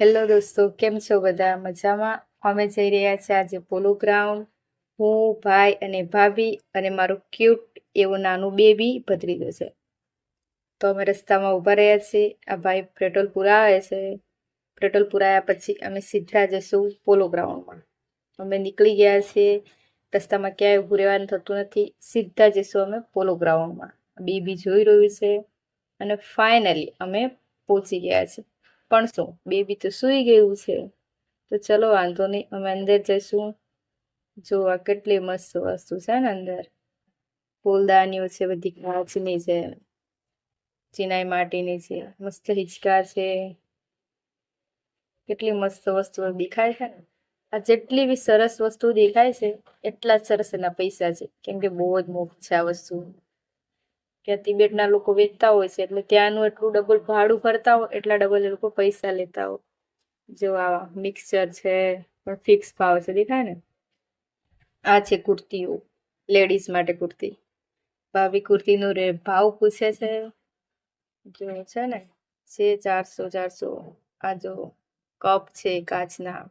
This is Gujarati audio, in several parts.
હેલો દોસ્તો, કેમ છો બધા? મજામાં? અમે જઈ રહ્યા છીએ આજે પોલો ગ્રાઉન્ડ હું, ભાઈ અને ભાભી અને મારું ક્યુટ એવું નાનું બેબી ભત્રીજો છે. તો અમે રસ્તામાં ઊભા રહ્યા છીએ. આ ભાઈ પેટ્રોલ પુરાવે છે. પેટ્રોલ પુરાયા પછી અમે સીધા જઈશું પોલો ગ્રાઉન્ડમાં અમે નીકળી ગયા છીએ. રસ્તામાં ક્યાંય ઊભું રહેવાનું થતું નથી. સીધા જઈશું અમે પોલો ગ્રાઉન્ડમાં બેબી જોઈ રહ્યું છે. અને ફાઇનલી અમે પહોંચી ગયા છીએ. પણ શું બેબી તો સૂઈ ગયું છે. તો ચલો વાંધો નહીં, અમે અંદર જઈશું. જોવા કેટલી મસ્ત વસ્તુ છે ને અંદર. ફૂલદાનીઓ છે, બધી કાચની છે, ચિનાઈ માટીની છે, મસ્ત હિંચકા છે. કેટલી મસ્ત વસ્તુઓ દેખાય છે ને. આ જેટલી બી સરસ વસ્તુ દેખાય છે, એટલા જ સરસ એના પૈસા છે. કેમ કે બહુ જ મોંઘી છે આ વસ્તુ. કે તિબેટના લોકો વેચતા હોય છે, એટલે ત્યાંનું એટલું ડબલ ભાડું ભરતા હોય, એટલા ડબલ એ લોકો પૈસા લેતા હોય. જો આ મિક્સચર છે, પણ ફિક્સ ભાવ છે, દેખાય ને? આ છે કુર્તીઓ લેડીઝ માટે કુર્તી. ભાભી કુર્તીનો રે, ભાવ પૂછે છે. જો છે ને, છે ચારસો ચારસો. આ જો કપ છે કાચના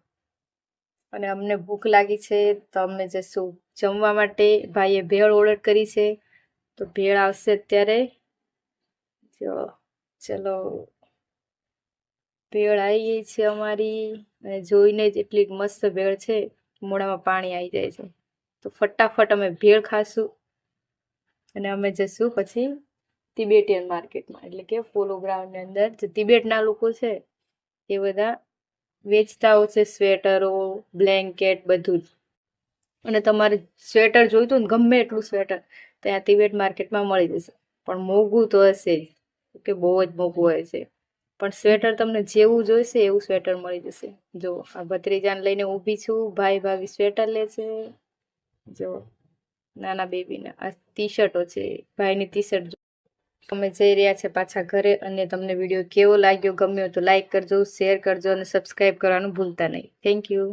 અને અમને ભૂખ લાગી છે, તો અમને જશું. જમવા માટે ભાઈએ ભેળ ઓર્ડર કરી છે. તો ભેળ આવશે અત્યારે. જો, ચલો. ભેળ આવી ગઈ છે અમારી. અને જોઈને જ એટલી મસ્ત ભેળ છે. મોડામાં પાણી આવી જાય છે. તો ફટાફટ અમે ભેળ ખાશું. અને અમે જશું પછી તિબેટિયન માર્કેટમાં. એટલે કે પોલો ગ્રાઉન્ડની અંદર. જે તિબેટના લોકો છે, એ બધા વેચતા હોય છે, સ્વેટરો, બ્લેન્કેટ, બધું જ. અને તમારે સ્વેટર જોઈતું ને, ગમે એટલું સ્વેટર ત્યાં તિબેટ માર્કેટમાં મળી જશે. પણ મોંઘું તો હશે જ કે બહુ જ મોંઘું હોય છે. પણ સ્વેટર તમને જેવું જોઈશે, એવું સ્વેટર મળી જશે. જો, આ ભત્રીજાને લઈને ઊભી છું, ભાઈ ભાભી સ્વેટર લે છે. જો, નાના બેબીના, આ ટી શર્ટો છે, ભાઈની ટી શર્ટ અમે જઈ રહ્યા છે પાછા ઘરે અને તમને વીડિયો કેવો લાગ્યો, ગમ્યો તો લાઈક કરજો, શેર કરજો અને સબસ્ક્રાઈબ કરવાનું ભૂલતા નહીં. Thank you